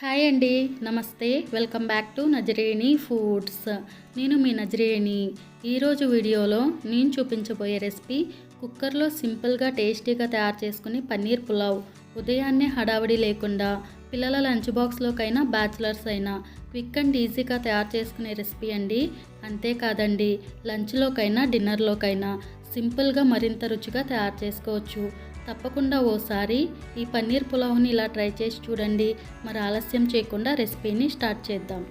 Hi అండి నమస్తే. Welcome back to Nazareni foods. నేను మీ నజరేణి. ఈరోజు వీడియోలో నేను చూపించబోయే రెసిపీ కుక్కర్లో సింపుల్గా టేస్టీగా తయారు చేసుకుని పన్నీర్ పులావ్. ఉదయాన్నే హడావిడి లేకుండా పిల్లల లంచ్ బాక్స్లోకైనా బ్యాచిలర్స్ అయినా క్విక్ అండ్ ఈజీగా తయారు చేసుకునే రెసిపీ అండి. అంతేకాదండి లంచ్లోకైనా డిన్నర్లోకైనా సింపుల్గా మరింత రుచిగా తయారు చేసుకోవచ్చు. తప్పకుండా ఓసారి ఈ పన్నీర్ పులావ్ని ఇలా ట్రై చేసి చూడండి. మరి ఆలస్యం చేయకుండా రెసిపీని స్టార్ట్ చేద్దాం.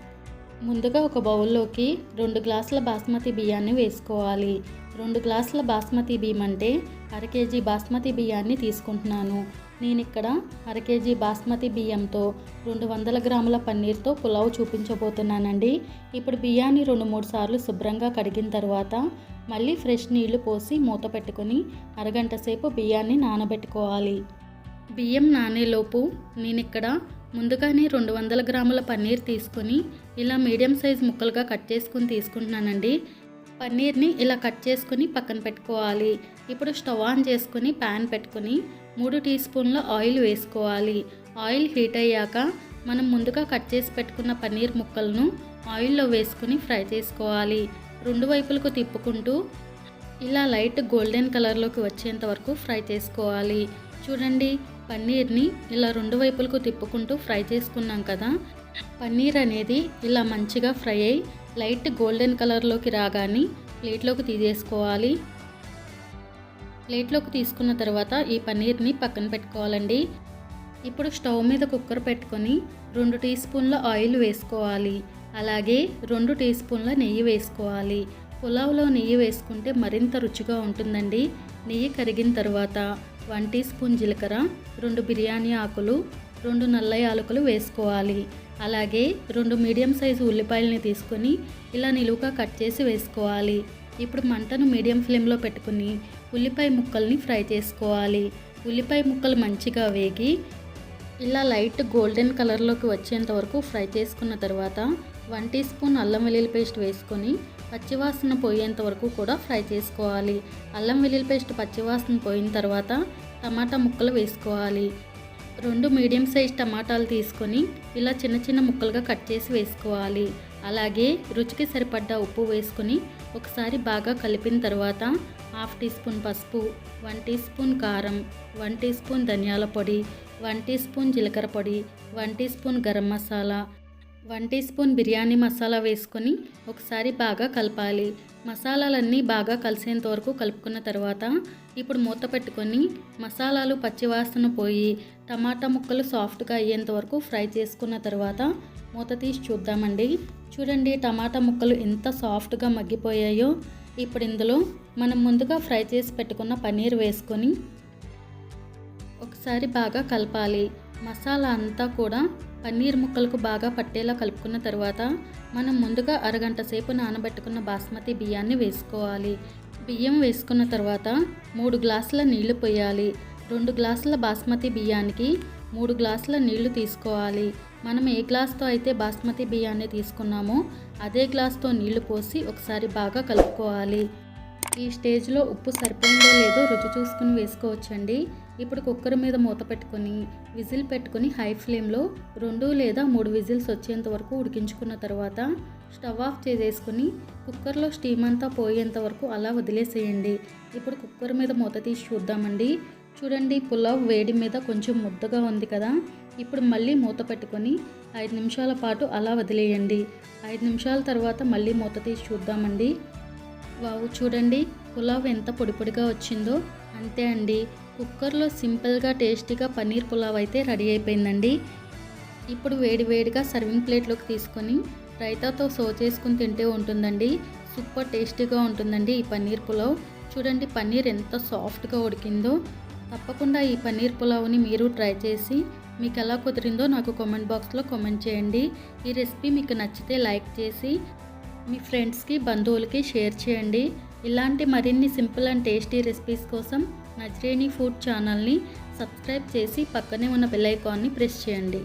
ముందుగా ఒక బౌల్లోకి రెండు గ్లాసుల బాస్మతి బియ్యాన్ని వేసుకోవాలి. రెండు గ్లాసుల బాస్మతి బియ్యం అంటే అర కేజీ బాస్మతి బియ్యాన్ని తీసుకుంటున్నాను. నేను ఇక్కడ అర కేజీ బాస్మతి బియ్యంతో రెండు వందల గ్రాముల పన్నీర్తో పులావ్ చూపించబోతున్నానండి. ఇప్పుడు బియ్యాన్ని రెండు మూడు సార్లు శుభ్రంగా కడిగిన తర్వాత మళ్ళీ ఫ్రెష్ నీళ్ళు పోసి మూత పెట్టుకొని అరగంట సేపు బియ్యాన్ని నానబెట్టుకోవాలి. బియ్యం నానేలోపు నేను ఇక్కడ ముందుగానే రెండు వందల గ్రాముల పన్నీర్ తీసుకొని ఇలా మీడియం సైజ్ ముక్కలుగా కట్ చేసుకుని తీసుకుంటున్నానండి. పన్నీర్ని ఇలా కట్ చేసుకుని పక్కన పెట్టుకోవాలి. ఇప్పుడు స్టవ్ ఆన్ చేసుకుని ప్యాన్ పెట్టుకుని మూడు టీ స్పూన్ల ఆయిల్ వేసుకోవాలి. ఆయిల్ హీట్ అయ్యాక మనం ముందుగా కట్ చేసి పెట్టుకున్న పన్నీర్ ముక్కలను ఆయిల్లో వేసుకుని ఫ్రై చేసుకోవాలి. రెండు వైపులకు తిప్పుకుంటూ ఇలా లైట్ గోల్డెన్ కలర్లోకి వచ్చేంత వరకు ఫ్రై చేసుకోవాలి. చూడండి పన్నీర్ని ఇలా రెండు వైపులకు తిప్పుకుంటూ ఫ్రై చేసుకున్నాం కదా. పన్నీర్ అనేది ఇలా మంచిగా ఫ్రై అయ్యి లైట్ గోల్డెన్ కలర్లోకి రాగానే ప్లేట్లోకి తీసేసుకోవాలి. ప్లేట్లోకి తీసుకున్న తర్వాత ఈ పన్నీర్ని పక్కన పెట్టుకోవాలండి. ఇప్పుడు స్టవ్ మీద కుక్కర్ పెట్టుకొని రెండు టీ స్పూన్ల ఆయిల్ వేసుకోవాలి. అలాగే రెండు టీ స్పూన్ల నెయ్యి వేసుకోవాలి. పులావ్లో నెయ్యి వేసుకుంటే మరింత రుచిగా ఉంటుందండి. నెయ్యి కరిగిన తర్వాత వన్ టీ స్పూన్ జీలకర్ర రెండు బిర్యానీ ఆకులు రెండు నల్ల యాలకులు వేసుకోవాలి. అలాగే రెండు మీడియం సైజు ఉల్లిపాయలని తీసుకొని ఇలా నిలువుగా కట్ చేసి వేసుకోవాలి. ఇప్పుడు మంటను మీడియం ఫ్లేమ్లో పెట్టుకుని ఉల్లిపాయ ముక్కల్ని ఫ్రై చేసుకోవాలి. ఉల్లిపాయ ముక్కలు మంచిగా వేగి ఇలా లైట్ గోల్డెన్ కలర్లోకి వచ్చేంత వరకు ఫ్రై చేసుకున్న తర్వాత వన్ టీ స్పూన్ అల్లం వెల్లుల్లి పేస్ట్ వేసుకొని పచ్చివాసన పోయేంత వరకు కూడా ఫ్రై చేసుకోవాలి. అల్లం వెల్లుల్లి పేస్ట్ పచ్చివాసన పోయిన తర్వాత టమాటా ముక్కలు వేసుకోవాలి. రెండు మీడియం సైజ్ టమాటాలు తీసుకొని ఇలా చిన్న చిన్న ముక్కలుగా కట్ చేసి వేసుకోవాలి. అలాగే రుచికి సరిపడ్డ ఉప్పు వేసుకొని ఒకసారి బాగా కలిపిన తర్వాత హాఫ్ టీ స్పూన్ పసుపు వన్ టీ స్పూన్ కారం వన్ టీ స్పూన్ ధనియాల పొడి వన్ టీ స్పూన్ జీలకర్ర పొడి one teaspoon garam masala one teaspoon biryani masala వేసుకొని ఒకసారి బాగా కలపాలి. మసాలాలన్నీ బాగా కలిసేంత వరకు కలుపుకున్న తర్వాత ఇప్పుడు మూత పెట్టుకొని మసాలాలు పచ్చివాసన పోయి టమాటా ముక్కలు సాఫ్ట్గా అయ్యేంత వరకు ఫ్రై చేసుకున్న తర్వాత మూత తీసి చూద్దామండి. చూడండి టమాటా ముక్కలు ఎంత సాఫ్ట్గా మగ్గిపోయాయో. ఇప్పుడు ఇందులో మనం ముందుగా ఫ్రై చేసి పెట్టుకున్న పన్నీర్ వేసుకొని ఒకసారి బాగా కలపాలి. మసాలా అంతా కూడా పన్నీర్ ముక్కలకు బాగా పట్టేలా కలుపుకున్న తర్వాత మనం ముందుగా అరగంట సేపు నానబెట్టుకున్న బాస్మతి బియ్యాన్ని వేసుకోవాలి. బియ్యం వేసుకున్న తర్వాత మూడు గ్లాసుల నీళ్ళు పోయాలి. రెండు గ్లాసుల బాస్మతి బియ్యానికి మూడు గ్లాసుల నీళ్ళు తీసుకోవాలి. మనం ఏ గ్లాస్తో అయితే బాస్మతి బియ్యాన్ని తీసుకున్నామో అదే గ్లాస్తో నీళ్ళు పోసి ఒకసారి బాగా కలుపుకోవాలి. ఈ స్టేజ్లో ఉప్పు సరిపోయిందో లేదో రుచి చూసుకుని వేసుకోవచ్చండి. ఇప్పుడు కుక్కర్ మీద మూత పెట్టుకొని విజిల్ పెట్టుకొని హై ఫ్లేమ్లో రెండు లేదా మూడు విజిల్స్ వచ్చేంత వరకు ఉడికించుకున్న తర్వాత స్టవ్ ఆఫ్ చేసేసుకుని కుక్కర్లో స్టీమ్ అంతా పోయేంత వరకు అలా వదిలేసేయండి. ఇప్పుడు కుక్కర్ మీద మూత తీసి చూద్దామండి. చూడండి పులావ్ వేడి మీద కొంచెం ముద్దగా ఉంది కదా. ఇప్పుడు మళ్ళీ మూత పెట్టుకొని ఐదు నిమిషాల పాటు అలా వదిలేయండి. ఐదు నిమిషాల తర్వాత మళ్ళీ మూత తీసి చూద్దామండి. వావు చూడండి పులావ్ ఎంత పొడి పొడిగా వచ్చిందో. అంతే అండి కుక్కర్లో సింపుల్గా టేస్టీగా పన్నీర్ పులావ్ అయితే రెడీ అయిపోయిందండి. ఇప్పుడు వేడి వేడిగా సర్వింగ్ ప్లేట్లోకి తీసుకొని రైతాతో సో చేసుకుని తింటే ఉంటుందండి. సూపర్ టేస్టీగా ఉంటుందండి ఈ పన్నీర్ పులావ్. చూడండి పన్నీర్ ఎంత సాఫ్ట్గా ఉడికిందో. తప్పకుండా ఈ పన్నీర్ పులావ్ని మీరు ట్రై చేసి మీకు ఎలా కుదిరిందో నాకు కామెంట్ బాక్స్లో కామెంట్ చేయండి. ఈ రెసిపీ మీకు నచ్చితే లైక్ చేసి మీ ఫ్రెండ్స్కి బంధువులకి షేర్ చేయండి. ఇలాంటి మరిన్ని సింపుల్ అండ్ టేస్టీ రెసిపీస్ కోసం నజ్రేణి ఫుడ్ ఛానల్ని సబ్స్క్రైబ్ చేసి పక్కనే ఉన్న బెల్ ఐకాన్ని ప్రెస్ చేయండి.